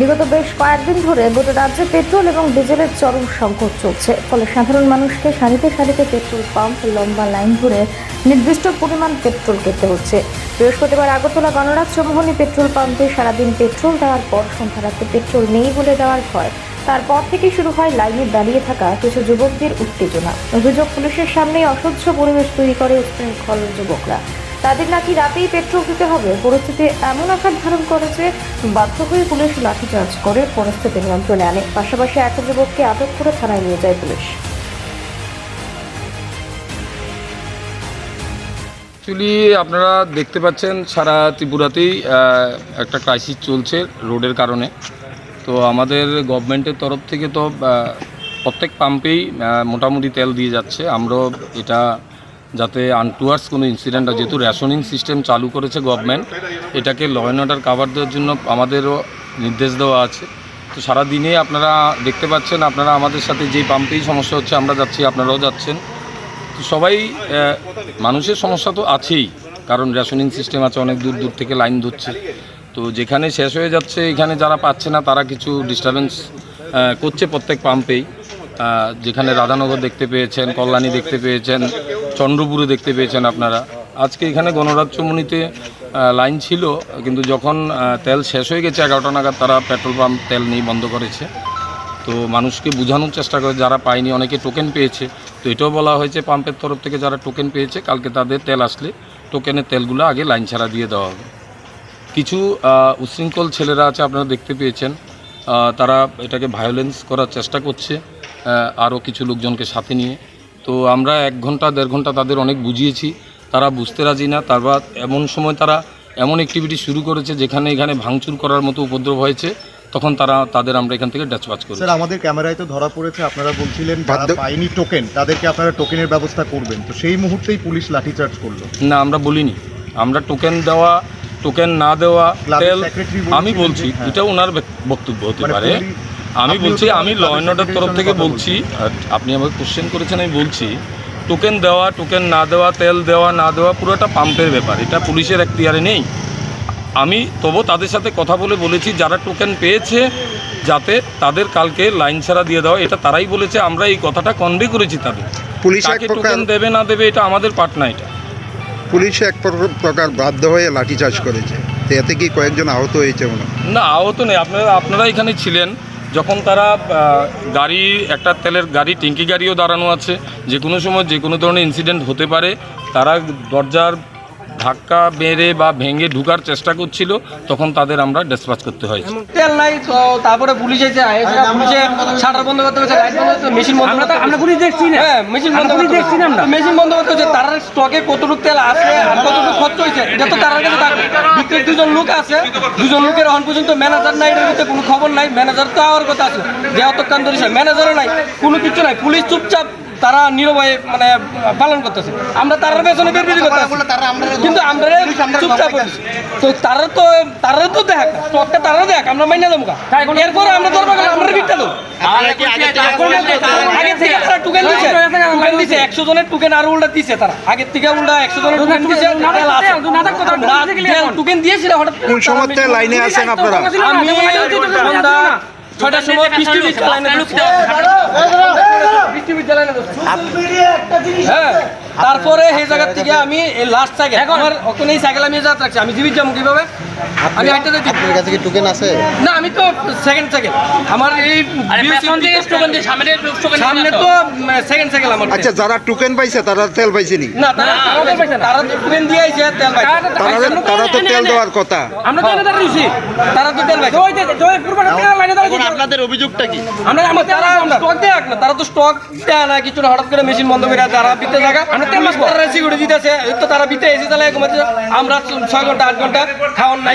বিগত বেশ কয়েকদিন ধরে গোটা রাজ্যে পেট্রোল এবং ডিজেলের চরম সংকট চলছে। ফলে সাধারণ মানুষকে সারিতে সারিতে পেট্রোল পাম্প, লম্বা লাইন ধরে নির্দিষ্ট পরিমাণ পেট্রোল কিনতে হচ্ছে। বৃহস্পতিবার আগরতলা গণরাজ চৌমোহনী পেট্রোল পাম্পে সারাদিন পেট্রোল দেওয়ার পর সন্ধ্যা রাতে পেট্রোল নেই বলে দেওয়ার ভয়। তারপর থেকে শুরু হয় লাইনে দাঁড়িয়ে থাকা কিছু যুবকদের উত্তেজনা। অভিযোগ, পুলিশের সামনেই অসহ্য পরিবেশ তৈরি করে উচ্ছৃঙ্খল যুবকরা। তাদের নাকি রাতেই পেট্রোল দিতে হবে? পরিস্থিতি এমন আকার ধারণ করেছে, বাধ্য হয়ে পুলিশ লাঠিচার্জ করে পরিস্থিতি নিয়ন্ত্রণে আনে। পাশাপাশি এক যুবককে আটক করে থানায় নিয়ে যায় পুলিশ। অ্যাকচুয়ালি আপনারা দেখতে পাচ্ছেন, সারা ত্রিপুরাতেই একটা ক্রাইসিস চলছে রোডের কারণে। তো আমাদের গভর্নমেন্টের তরফ থেকে তো প্রত্যেক পাম্পেই মোটামুটি তেল দিয়ে যাচ্ছে। আমরাও এটা যাতে আনটুয়ার্স কোনো ইনসিডেন্ট যেহেতু রেশনিং সিস্টেম চালু করেছে গভর্নমেন্ট এটাকে ল অ্যান্ড অর্ডার কাভার দেওয়ার জন্য আমাদেরও নির্দেশ দেওয়া আছে। তো সারা দিনে আপনারা দেখতে পাচ্ছেন, আপনারা আমাদের সাথে যেই পাম্পেই সমস্যা হচ্ছে, আমরা যাচ্ছি, আপনারাও যাচ্ছেন। তো সবাই মানুষের সমস্যা তো আছেই, কারণ রেশনিং সিস্টেম আছে, অনেক দূর দূর থেকে লাইন ধরছে। তো যেখানে শেষ হয়ে যাচ্ছে, এখানে যারা পাচ্ছে না, তারা কিছু ডিস্টারবেন্স করছে প্রত্যেক পাম্পেই যেখানে রাধানগর দেখতে পেয়েছেন, কল্যাণী দেখতে পেয়েছেন চন্দ্রপুরে দেখতে পেয়েছেন আপনারা। আজকে এখানে গণরাজ্যমণিতে লাইন ছিল কিন্তু যখন তেল শেষ হয়ে গেছে এগারোটা নাগাদ তারা পেট্রোল পাম্প তেল নেই বন্ধ করেছে। তো মানুষকে বোঝানোর চেষ্টা করে যারা পায়নি অনেকে টোকেন পেয়েছে। তো এটাও বলা হয়েছে পাম্পের তরফ থেকে যারা টোকেন পেয়েছে কালকে তাদের তেল আসলে টোকেনের তেলগুলো আগে লাইন ছাড়া দিয়ে দেওয়া হবে। কিছু আহ, উচ্ছৃঙ্খল ছেলেরা আছে আপনারা দেখতে পেয়েছেন। তারা এটাকে ভায়োলেন্স করার চেষ্টা করছে আরও কিছু লোকজনকে সাথে নিয়ে। তো আমরা এক ঘণ্টা দেড় ঘণ্টা তাদের অনেক বুঝিয়েছি। তারা বুঝতে রাজি না। তারপর এমন সময় তারা এমন অ্যাক্টিভিটি শুরু করেছে যেখানে এখানে ভাঙচুর করার মতো উপদ্রব হয়েছে তখন তারা তাদের আমরা এখান থেকে ড্যাচপাচ করি স্যার আমাদের ক্যামেরায় তো ধরা পড়েছে আপনারা বলছিলেন বাধ্য- টোকেন তাদেরকে আপনারা টোকেনের ব্যবস্থা করবেন। তো সেই মুহূর্তেই পুলিশ লাঠিচার্জ করল। না আমরা বলিনি। আমরা টোকেন দেওয়া টোকেন না দেওয়া আমি বলছি হ্যাঁ। এটা ওনার বক্তব্য হতে মানে পারে। আমি বলছি আমি ল অ্যান্ড অর্ডার তরফ থেকে বলছি আর আপনি আমাকে কোশ্চেন করেছেন আমি বলছি টোকেন দেওয়া টোকেন না দেওয়া তেল দেওয়া না দেওয়া পুরোটা পাম্পের ব্যাপার এটা পুলিশের এখতিয়ারে নেই। আমি তবু তাদের সাথে কথা বলে বলেছি যারা টোকেন পেয়েছে যাতে তাদের কালকে লাইন ছাড়া দিয়ে দেওয়া এটা তারাই বলেছে আমরা এই কথাটা কনভে করেছি তাদের। পুলিশ টোকেন দেবে না দেবে এটা আমাদের পার্ট না এটা। পুলিশ এক প্রকার বাধ্য হয়ে লাঠিচার্জ করেছে। এতে কি কয়েকজন আহত হয়েছে না আহত নেই আপনারা আপনারা এখানে ছিলেন যখন তারা গাড়ি, একটা তেলের গাড়ি, টিঙ্কি গাড়িও দাঁড়ানো আছে যে কোনো সময় যে কোনো ধরনের ইনসিডেন্ট হতে পারে, তারা দরজার ধাক্কা মেরে বা ভেঙে ঢুকার চেষ্টা করছিল তখন তাদের আমরা ডিসপাচ করতে হয়েছে। তেল নাই তারপরে পুলিশ এসে পুলিশে শাটার বন্ধ করতে হচ্ছে লাইট বন্ধ করতে মেশিন বন্ধ করতে আমরা পুলিশ দেখছি না। হ্যাঁ মেশিন বন্ধ করতে দেখছি না আমরা। মেশিন বন্ধ করতে হচ্ছে তার স্টকে কতটুকু তেল আছে আর কতটুকু খরচ হয়েছে এটা তো তার কাছে থাকবে। ভিতরে দুজন লোক আছে দুজন লোকের এখন পর্যন্ত ম্যানেজার নাই এর ভিতরে কোনো খবর নাই ম্যানেজার তো আওয়ার কথা আছে। যে অতক্ষণ ধরে ম্যানেজারও নাই কোনো কিছু নাই। পুলিশ চুপচাপ তারা নিরবয়ে মানে পালন করতেছে। আমরা তার পেছনে বের বেরি করতেছি কিন্তু আমরা চুপচাপ তো তারা তো তারা তো দেখ তারা দেখ আমরা মাইনা দেবো এরপরে আমরা ধরবো? আমরা বিকটা দেবো। আগে থেকে তারা টুকেন দিছে। টুকেন দিছে একশো জনের টুকেন আরও উল্টা দিছে তারা। আগের থেকে উল্টা একশো জনের টুকেন দিছে টুকেন দিয়েছিল হঠাৎ কোন লাইনে আছেন আপনারা? আমি ছয়টার সময় বৃষ্টি বিদ্যালয়ে বৃষ্টি হ্যাঁ তারপরে সেই জায়গার থেকে আমি এই লাস্ট সাইকেল আমার ওখানে এই সাইকেল আমি যাত্রা রাখছি আমি জীবিত যাব কীভাবে? আমি হাইটে যাই আপনার কাছে কি টোকেন আছে? না আমি তো সেকেন্ড সাইকেল আমার এই সামনে তো সেকেন্ড সাইকেল আমার আচ্ছা যারা টোকেন পাইছে তারা তেল পাইছেনি? না তারা তারা তো ট্রেন দিয়ে আইছে তেল পাইছে। তারা তারা তো তেল দেওয়ার কথা। আমরা তো এনে দাঁড়িয়েছি তারা তো তেল পাইছে। আপনাদের অভিযোগটা কি? আমরা আমার তারা স্টক দেয় না তারা তো স্টক দেয় না কিছু না হঠাৎ করে মেশিন বন্ধ করে যারা বিতে জায়গা আমরা তেল মাস তারা সিকিউরিটি দিতেছে তো তারা বিতে এসে তাহলে ঘুমাতে আমরা ছয় ঘণ্টা আট ঘণ্টা খাওয়ার নাই